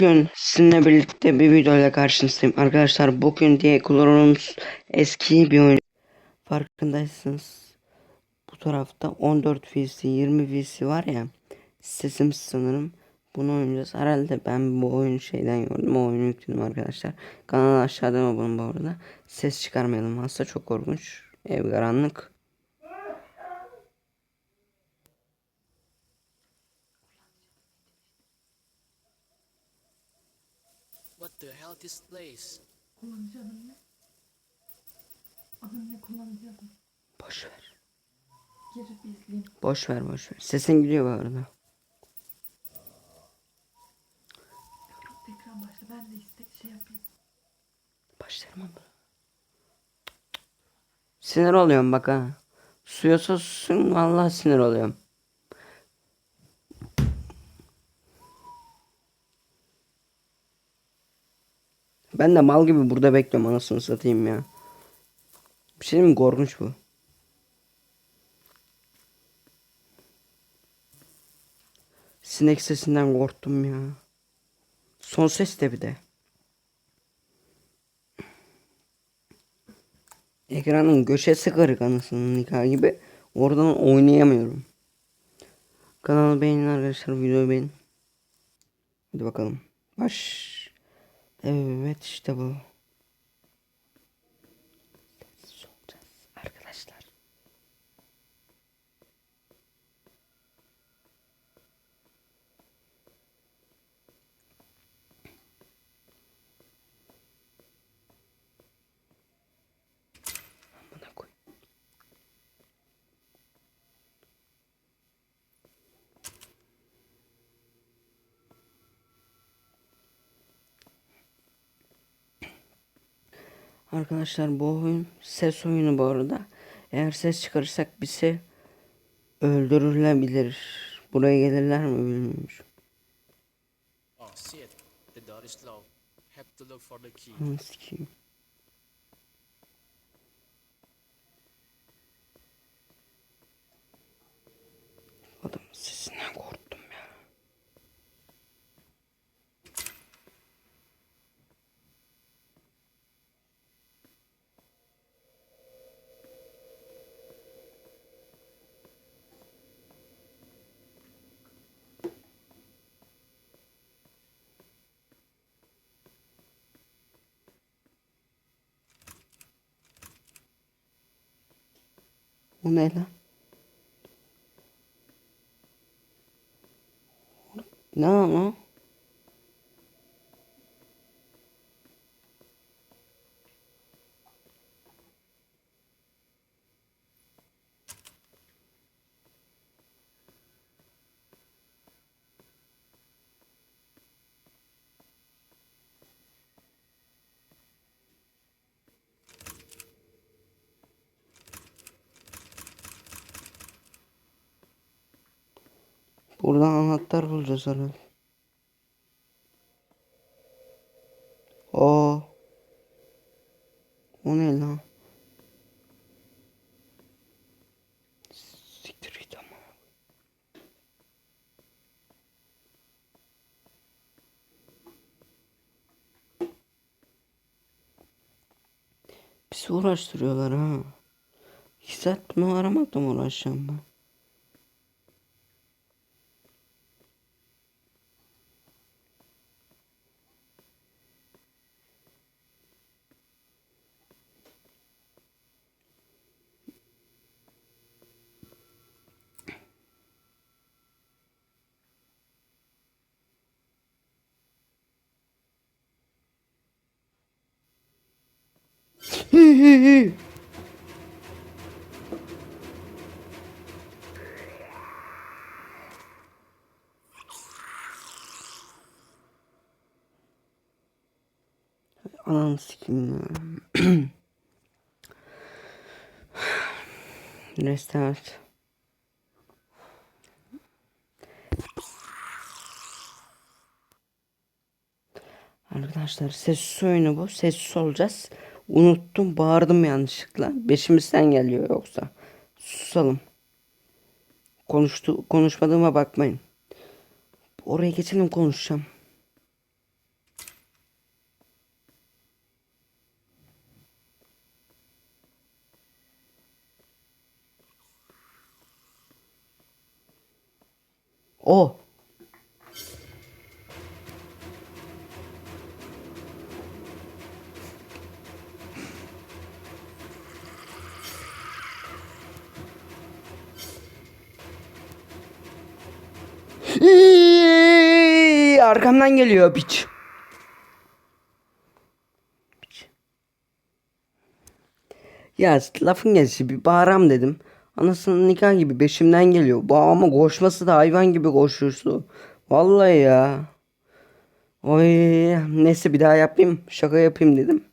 Bugün sizinle birlikte bir videoyla karşınızdayım. Arkadaşlar bugün diye kullanımız eski bir oyun. Farkındaysanız bu tarafta 14 VC 20 VC var ya sesim sanırım bunu oynayacağız. Herhalde ben bu oyunu şeyden gördüm. O oyunu yükledim arkadaşlar. Kanala aşağıdan abone bu arada. Ses çıkarmayalım. Aslında çok korkunç. Ev karanlık. The hell this place? Kullanıcı adım ne? Adım ne kullanıcı adım? Boş ver. Girip izleyeyim. Boş ver boş ver. Sesin gidiyor bu arada. Tekrar başla. Ben de istek şey yapayım. Başlarım ama. Sinir oluyorum bak ha. Suya sussun vallahi sinir oluyorum. Ben de mal gibi burada bekliyorum anasını satayım ya. Bir şey mi korkunç bu? Sinek sesinden korktum ya. Son ses de bir de. Ekranın köşesi kırık anasının nikahı gibi. Oradan oynayamıyorum. Kanalı beğenin arkadaşlar. Videoyu beğenin. Hadi bakalım. Baş. Evet işte bu. Sessiz olacağız Arkadaşlar. Amına koy. Arkadaşlar bu oyun ses oyunu bu arada. Eğer ses çıkarırsak bizi öldürülebilir. Buraya gelirler mi bilmiyorum. Oh shit, the door is locked. Have to look for the key. Sikeyim. Adamın sesinden korktum ya. O ne lan? Ne lan Buradan anahtar bulacağız herhalde. O. O ne lan? Siktir git ama. Bizi uğraştırıyorlar ha. İki saat bunu aramakla mı uğraşacağım ben? Ananı sikeyim. Restart. Arkadaşlar sessiz oyunu bu. Sessiz olacağız. Unuttum bağırdım yanlışlıkla. Beşimizden geliyor yoksa. Susalım. Konuştu, konuşmadığıma bakmayın. Oraya geçelim konuşacağım. O. Arkamdan geliyor piç. Ya lafın gelişi bir bağıram dedim. Anasının nikah gibi beşimden geliyor. Babama koşması da hayvan gibi koşuyorsun. Vallahi ya. Oy neyse bir daha yapayım. Şaka yapayım dedim.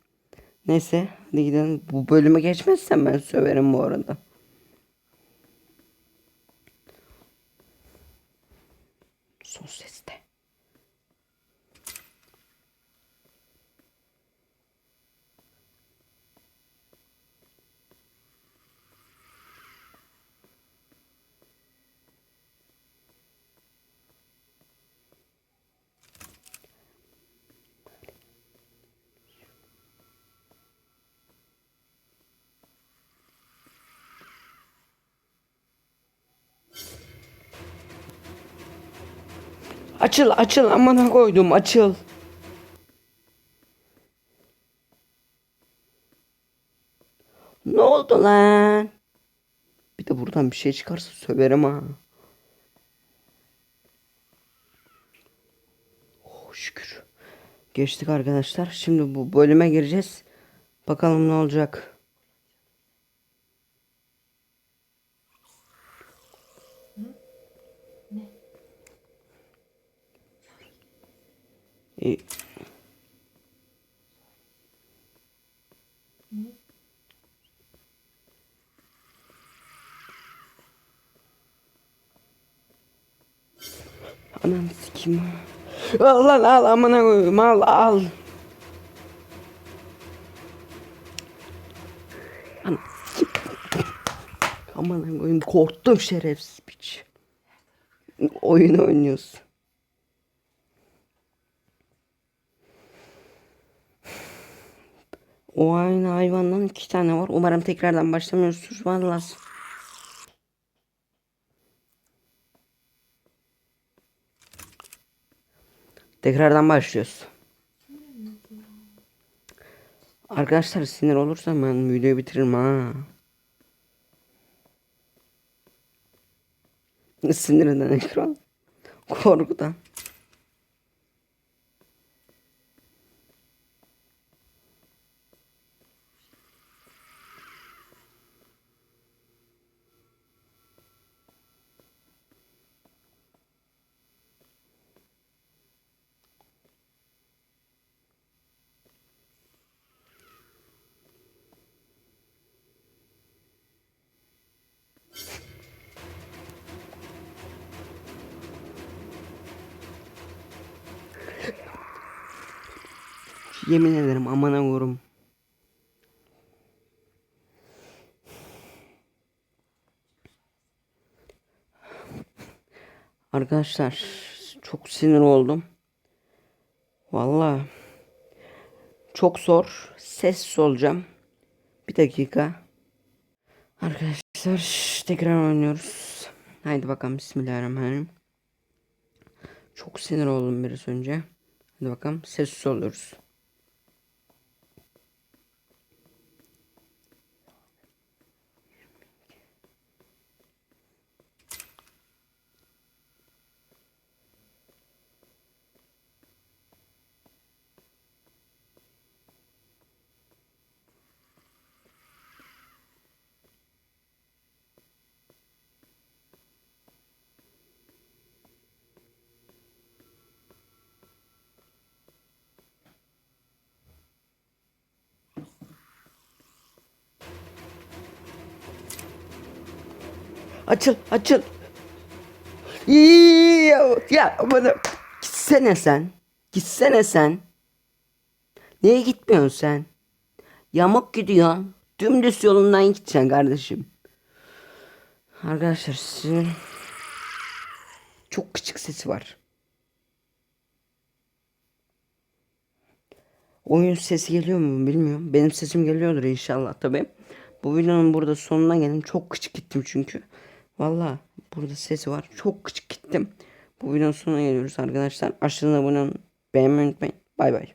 Neyse hadi gidelim. Bu bölüme geçmezsem ben söverim bu arada. Son seste. Açıl açıl amına koydum açıl. Ne oldu lan? Bir de buradan bir şey çıkarsa söverim ha. Oh şükür. Geçtik arkadaşlar. Şimdi bu bölüme gireceğiz. Bakalım ne olacak. İyi. Anam sikim. Al al amına koyayım al al. Anam sikim. Amına koyayım korktum şerefsiz piç. Oyun oynuyoruz. O aynı hayvandan iki tane var. Umarım tekrardan başlamıyorsunuz. Vallahi. Tekrardan başlıyoruz. Arkadaşlar sinir olursam ben videoyu bitiririm ha. Sinirinden ekran. Korkudan. Yemin ederim amana vurum. Arkadaşlar çok sinir oldum. Vallahi çok zor. Sessiz olacağım. Bir dakika. Arkadaşlar tekrar oynuyoruz. Haydi bakalım Bismillahirrahmanirrahim. Çok sinir oldum biraz önce. Hadi bakalım sessiz oluyoruz. Açıl açıl. Ya, ya bana gitsene sen. Gitsene sen. Niye gitmiyorsun sen? Yamuk gidiyorsun. Dümdüz yolundan gideceksin kardeşim. Arkadaşlar sizin çok küçük sesi var. Oyun sesi geliyor mu bilmiyorum. Benim sesim geliyordur inşallah tabii. Bu videonun burada sonuna gelin. Çok küçük gittim çünkü. Valla burada sesi var. Çok küçük gittim. Bu videonun sonuna geliyoruz arkadaşlar. Aşağıdan abone olun. Beğenmeyi unutmayın. Bay bay.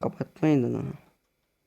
Kapatmayın lan onu.